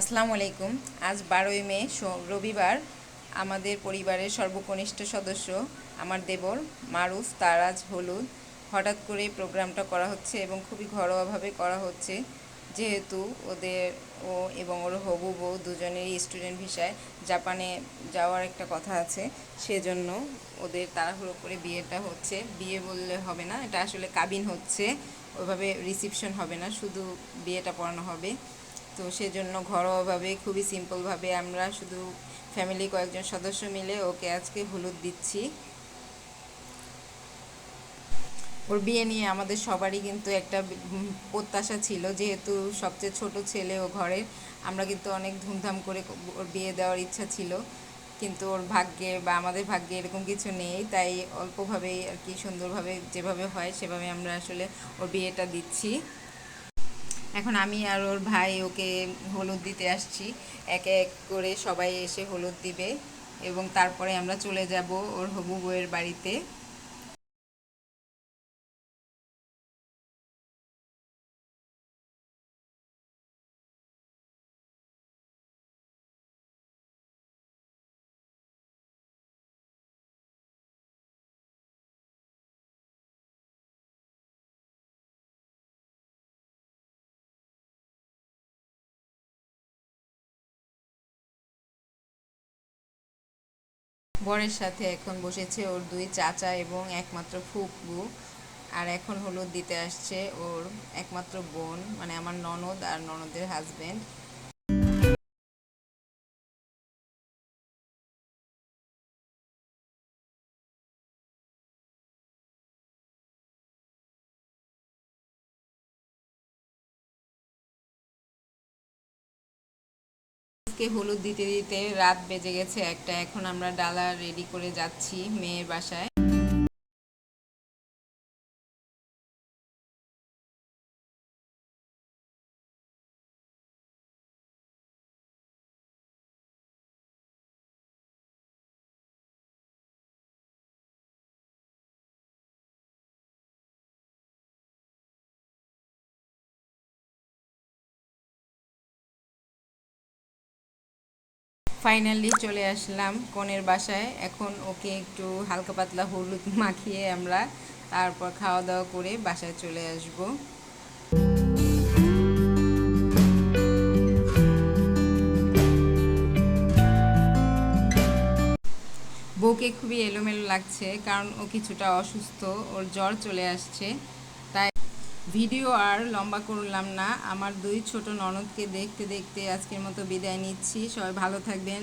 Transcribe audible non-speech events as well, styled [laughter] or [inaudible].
আসসালামু আলাইকুম। আজ বারোই মে রবিবার। আমাদের পরিবারের সর্বকনিষ্ঠ সদস্য আমার দেবর, মারুফ, তারাজ, হলুদ। হঠাৎ করে প্রোগ্রামটা করা হচ্ছে এবং খুবই ঘরোয়াভাবে করা হচ্ছে। যেহেতু ওদের ও এবং ওর হবু বউ দুজনেরই স্টুডেন্ট ভিসায় জাপানে যাওয়ার একটা কথা আছে, সেজন্য ওদের তাড়াহুড়ো করে বিয়েটা হচ্ছে। বিয়ে বললে হবে না, এটা আসলে কাবিন হচ্ছে। ওইভাবে রিসিপশন হবে না, শুধু বিয়েটা পড়ানো হবে। তো সেজন্য ঘরোয়াভাবে খুবই সিম্পলভাবে আমরা শুধু ফ্যামিলি কয়েকজন সদস্য মিলে ওকে আজকে হলুদ দিচ্ছি। ওর বিয়ে নিয়ে আমাদের সবারই কিন্তু একটা প্রত্যাশা ছিল, যেহেতু সবচেয়ে ছোট ছেলে ও ঘরের আমরা কিন্তু অনেক ধুমধাম করে ওর বিয়ে দেওয়ার ইচ্ছা ছিল। কিন্তু ওর ভাগ্যে বা আমাদের ভাগ্যে এরকম কিছু নেই, তাই অল্পভাবেই আর কি সুন্দরভাবে যেভাবে হয় সেভাবে আমরা আসলে ওর বিয়েটা দিচ্ছি। এখন আমি আর ওর ভাই ওকে হলুদ দিতে আসছি। এক এক করে সবাই এসে হলুদ দিবে এবং তারপরে আমরা চলে যাব ওর হবু বউয়ের বাড়িতে। বরের সাথে এখন বসেছে ওর দুই চাচা এবং একমাত্র ফুপু। আর এখন হলুদ দিতে আসছে ওর একমাত্র বোন মানে আমার ননদ আর ননদের হাজবেন্ড আজকে হলুদ দিতে দিতে রাত বেজে গেছে একটা, এখন আমরা ডালা রেডি করে যাচ্ছি মেয়ের বাসায়। ফাইনালি চলে আসলাম কনের বাসায়। এখন ওকে একটু হালকা পাতলা হলুদ [laughs] মাখিয়ে আমরা তারপর খাওয়া দাওয়া করে বাসায় চলে আসব। বউকে খুবই এলোমেলো লাগছে, কারণ ও কিছুটা অসুস্থ, ওর জ্বর চলে আসছে। ভিডিও আর লম্বা করলাম না। আমার দুই ছোট ননদকে দেখতে দেখতে আজকের মতো বিদায় নিচ্ছি। সবাই ভালো থাকবেন।